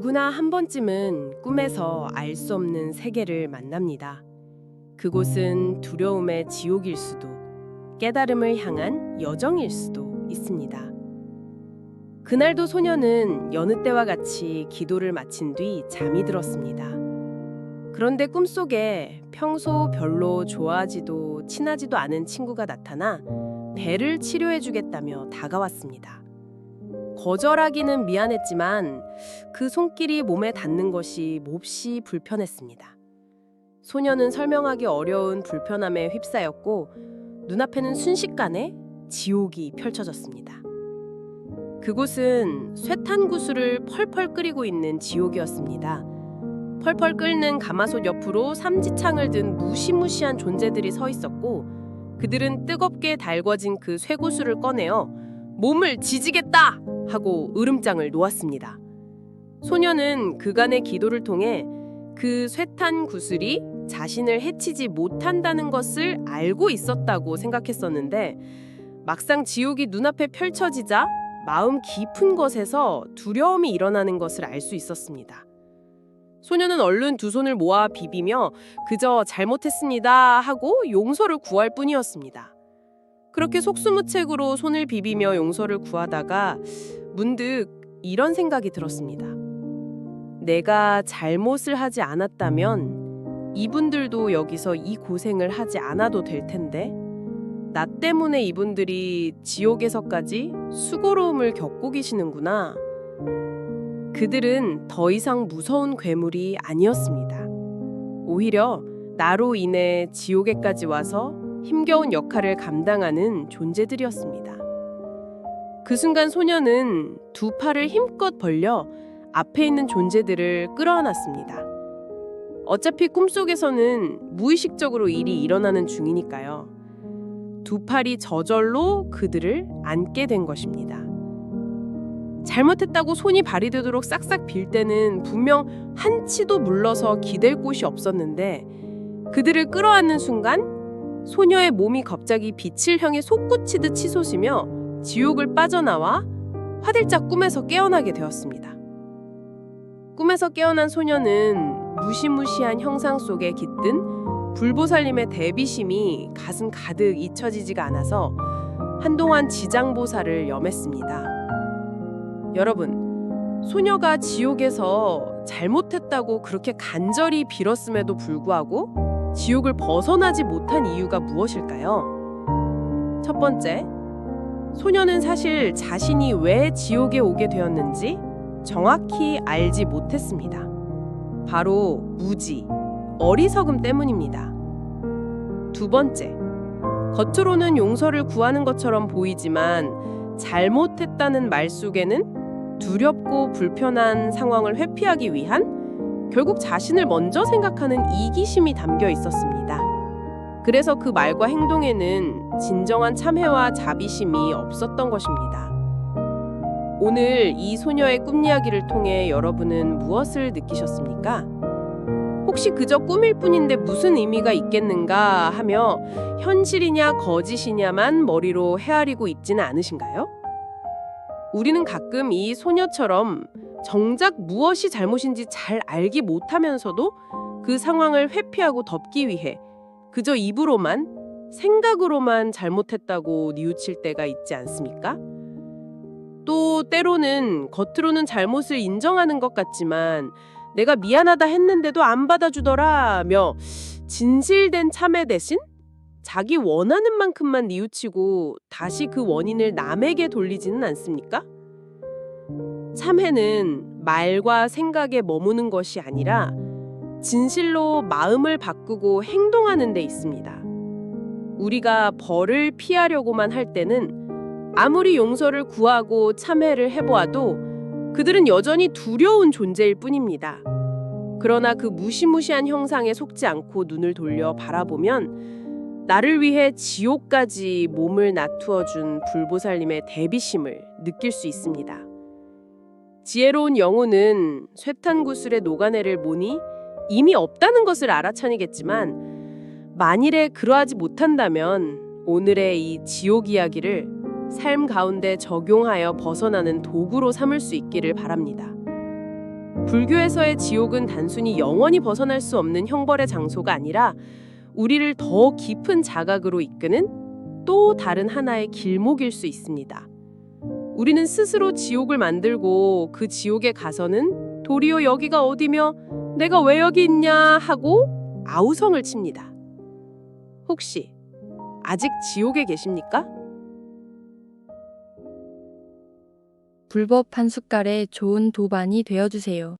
누구나 한 번쯤은 꿈에서 알 수 없는 세계를 만납니다. 그곳은 두려움의 지옥일 수도, 깨달음을 향한 여정일 수도 있습니다. 그날도 소녀는 여느 때와 같이 기도를 마친 뒤 잠이 들었습니다. 그런데 꿈속에 평소 별로 좋아하지도 친하지도 않은 친구가 나타나 배를 치료해 주겠다며 다가왔습니다. 거절하기는 미안했지만 그 손길이 몸에 닿는 것이 몹시 불편했습니다. 소녀는 설명하기 어려운 불편함에 휩싸였고 눈앞에는 순식간에 지옥이 펼쳐졌습니다. 그곳은 쇠탄 구슬을 펄펄 끓이고 있는 지옥이었습니다. 펄펄 끓는 가마솥 옆으로 삼지창을 든 무시무시한 존재들이 서 있었고 그들은 뜨겁게 달궈진 그 쇠구슬을 꺼내어 몸을 지지겠다 하고 으름장을 놓았습니다. 소녀는 그간의 기도를 통해 그 쇠탄 구슬이 자신을 해치지 못한다는 것을 알고 있었다고 생각했었는데 막상 지옥이 눈앞에 펼쳐지자 마음 깊은 것에서 두려움이 일어나는 것을 알 수 있었습니다. 소녀는 얼른 두 손을 모아 비비며 그저 잘못했습니다 하고 용서를 구할 뿐이었습니다. 그렇게 속수무책으로 손을 비비며 용서를 구하다가 문득 이런 생각이 들었습니다. 내가 잘못을 하지 않았다면 이분들도 여기서 이 고생을 하지 않아도 될 텐데 나 때문에 이분들이 지옥에서까지 수고로움을 겪고 계시는구나. 그들은 더 이상 무서운 괴물이 아니었습니다. 오히려 나로 인해 지옥에까지 와서 힘겨운 역할을 감당하는 존재들이었습니다. 그 순간 소녀는 두 팔을 힘껏 벌려 앞에 있는 존재들을 끌어안았습니다. 어차피 꿈속에서는 무의식적으로 일이 일어나는 중이니까요. 두 팔이 저절로 그들을 안게 된 것입니다. 잘못했다고 손이 발이 되도록 싹싹 빌 때는 분명 한치도 물러서 기댈 곳이 없었는데 그들을 끌어안는 순간 소녀의 몸이 갑자기 빛을 향해 솟구치듯 치솟으며 지옥을 빠져나와 화들짝 꿈에서 깨어나게 되었습니다. 꿈에서 깨어난 소녀는 무시무시한 형상 속에 깃든 불보살님의 대비심이 가슴 가득 잊혀지지가 않아서 한동안 지장보살을 염했습니다. 여러분, 소녀가 지옥에서 잘못했다고 그렇게 간절히 빌었음에도 불구하고 지옥을 벗어나지 못한 이유가 무엇일까요? 첫 번째, 소녀는 사실 자신이 왜 지옥에 오게 되었는지 정확히 알지 못했습니다. 바로 무지, 어리석음 때문입니다. 두 번째, 겉으로는 용서를 구하는 것처럼 보이지만 잘못했다는 말 속에는 두렵고 불편한 상황을 회피하기 위한 결국 자신을 먼저 생각하는 이기심이 담겨 있었습니다. 그래서 그 말과 행동에는 진정한 참회와 자비심이 없었던 것입니다. 오늘 이 소녀의 꿈 이야기를 통해 여러분은 무엇을 느끼셨습니까? 혹시 그저 꿈일 뿐인데 무슨 의미가 있겠는가 하며 현실이냐 거짓이냐만 머리로 헤아리고 있지는 않으신가요? 우리는 가끔 이 소녀처럼 정작 무엇이 잘못인지 잘 알기 못하면서도 그 상황을 회피하고 덮기 위해 그저 입으로만 생각으로만 잘못했다고 뉘우칠 때가 있지 않습니까? 또 때로는 겉으로는 잘못을 인정하는 것 같지만 내가 미안하다 했는데도 안 받아주더라며 진실된 참회 대신 자기 원하는 만큼만 뉘우치고 다시 그 원인을 남에게 돌리지는 않습니까? 참회는 말과 생각에 머무는 것이 아니라 진실로 마음을 바꾸고 행동하는 데 있습니다. 우리가 벌을 피하려고만 할 때는 아무리 용서를 구하고 참회를 해보아도 그들은 여전히 두려운 존재일 뿐입니다. 그러나 그 무시무시한 형상에 속지 않고 눈을 돌려 바라보면 나를 위해 지옥까지 몸을 나투어 준 불보살님의 대비심을 느낄 수 있습니다. 지혜로운 영혼은 쇠탄 구슬의 녹아내를 보니 이미 없다는 것을 알아차리겠지만 만일에 그러하지 못한다면 오늘의 이 지옥 이야기를 삶 가운데 적용하여 벗어나는 도구로 삼을 수 있기를 바랍니다. 불교에서의 지옥은 단순히 영원히 벗어날 수 없는 형벌의 장소가 아니라 우리를 더 깊은 자각으로 이끄는 또 다른 하나의 길목일 수 있습니다. 우리는 스스로 지옥을 만들고 그 지옥에 가서는 도리어 여기가 어디며 내가 왜 여기 있냐 하고 아우성을 칩니다. 혹시 아직 지옥에 계십니까? 불법 한 숟갈에 좋은 도반이 되어주세요.